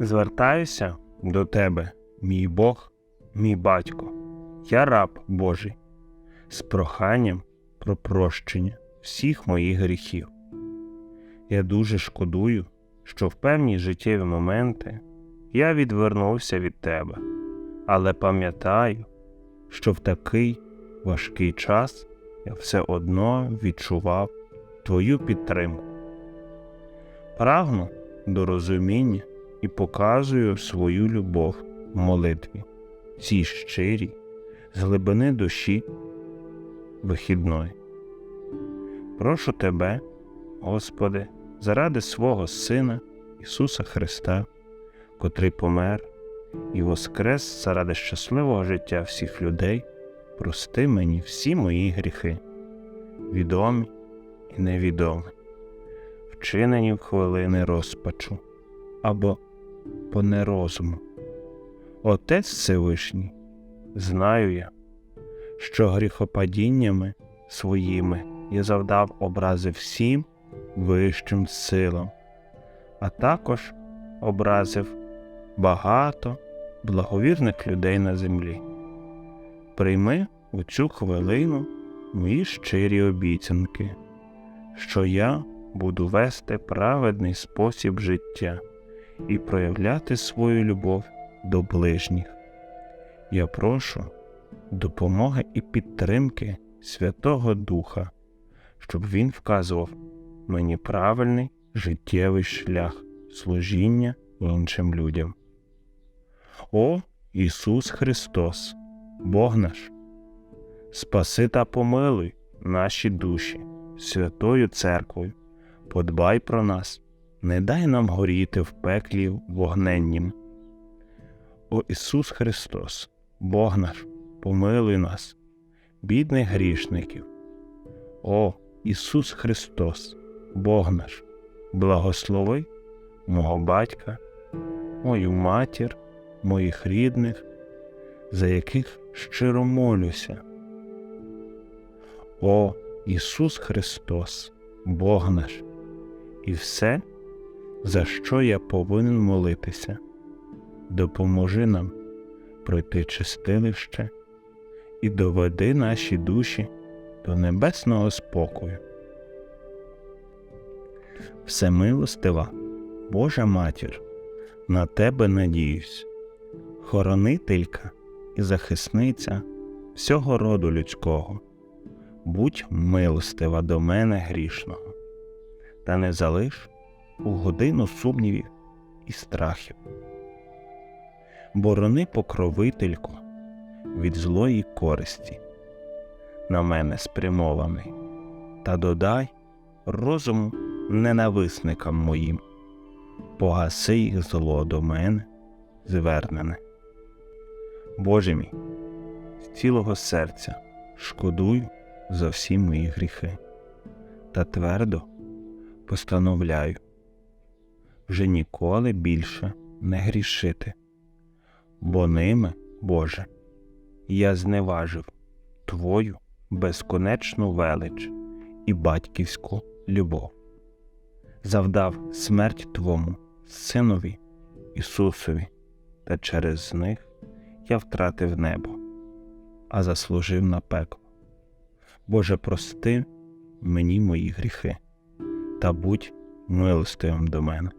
Звертаюся до тебе, мій Бог, мій батько, я раб Божий, з проханням про прощення всіх моїх гріхів. Я дуже шкодую, що в певні життєві моменти я відвернувся від тебе, але пам'ятаю, що в такий важкий час я все одно відчував твою підтримку. Прагну до розуміння і показую свою любов в молитві, цій щирій, з глибини душі вихідної. Прошу Тебе, Господи, заради свого Сина Ісуса Христа, котрий помер і воскрес заради щасливого життя всіх людей, прости мені всі мої гріхи, відомі і невідомі, вчинені в хвилини розпачу або по нерозуму. Отець Всевишній, знаю я, що гріхопадіннями своїми я завдав образи всім вищим силам, а також образив багато благовірних людей на землі. Прийми у цю хвилину мої щирі обіцянки, що я буду вести праведний спосіб життя і проявляти свою любов до ближніх. Я прошу допомоги і підтримки Святого Духа, щоб Він вказував мені правильний життєвий шлях служіння іншим людям. О Ісус Христос, Бог наш, спаси та помилуй наші душі Святою Церквою, подбай про нас, не дай нам горіти в пеклі вогненнім. О Ісус Христос, Бог наш, помилуй нас, бідних грішників. О Ісус Христос, Бог наш, благослови мого батька, мою матір, моїх рідних, за яких щиро молюся. О Ісус Христос, Бог наш, і все, за що я повинен молитися, допоможи нам пройти чистилище і доведи наші душі до небесного спокою. Всемилостива, Божа матір, на тебе надіюсь, хоронителька і захисниця всього роду людського, будь милостива до мене грішного, та не залиш у годину сумнівів і страхів. Борони покровительку від злої користі, на мене спрямований, та додай розуму ненависникам моїм, погаси їх зло до мене звернене. Боже мій, з цілого серця шкодую за всі мої гріхи та твердо постановляю вже ніколи більше не грішити, бо ними, Боже, я зневажив Твою безконечну велич і батьківську любов, завдав смерть Твому Синові Ісусові, та через них я втратив небо, а заслужив на пекло. Боже, прости мені мої гріхи та будь милостивим до мене.